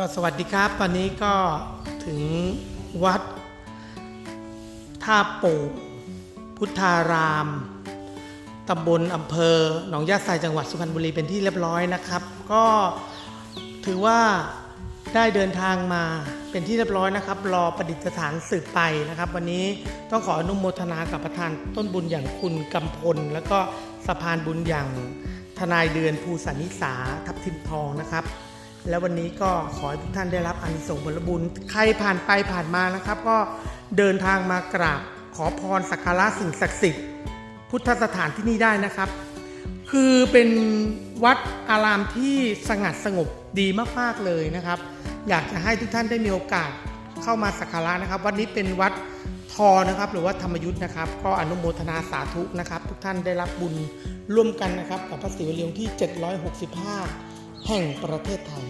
ก็สวัสดีครับ ตอนนี้ก็ถึงวัดท่าโป่งพุทธารามตำบลอำเภอหนองยาไซจังหวัดสุพรรณบุรีเป็นที่เรียบร้อยนะครับ ก็ถือว่าได้เดินทางมาเป็นที่เรียบร้อยนะครับ รอประดิษฐานสืบไปนะครับ วันนี้ต้องขออนุโมทนากับประธานต้นบุญอย่างคุณกำพล แล้วก็สะพานบุญอย่างทนายเดือนภูสันนิสาทับทิมทองนะครับ แล้ววันนี้ก็ขอให้ทุกท่านได้รับอานิสงส์ผลบุญ ใครผ่านไปผ่านมานะครับ ก็เดินทางมากราบขอพรสักการะสิ่งศักดิ์สิทธิ์พุทธสถานที่นี่ได้นะครับ คือเป็นวัดอารามที่สงัดสงบดีมากๆเลยนะครับ อยากจะให้ทุกท่านได้มีโอกาสเข้ามาสักการะนะครับ วัดนี้เป็นวัดทอนะครับ หรือว่าธรรมยุทธ์นะครับ ก็อนุโมทนาสาธุนะครับ ทุกท่านได้รับบุญร่วมกันนะครับกับพระศิวลีองที่ 765 แห่งประเทศไทย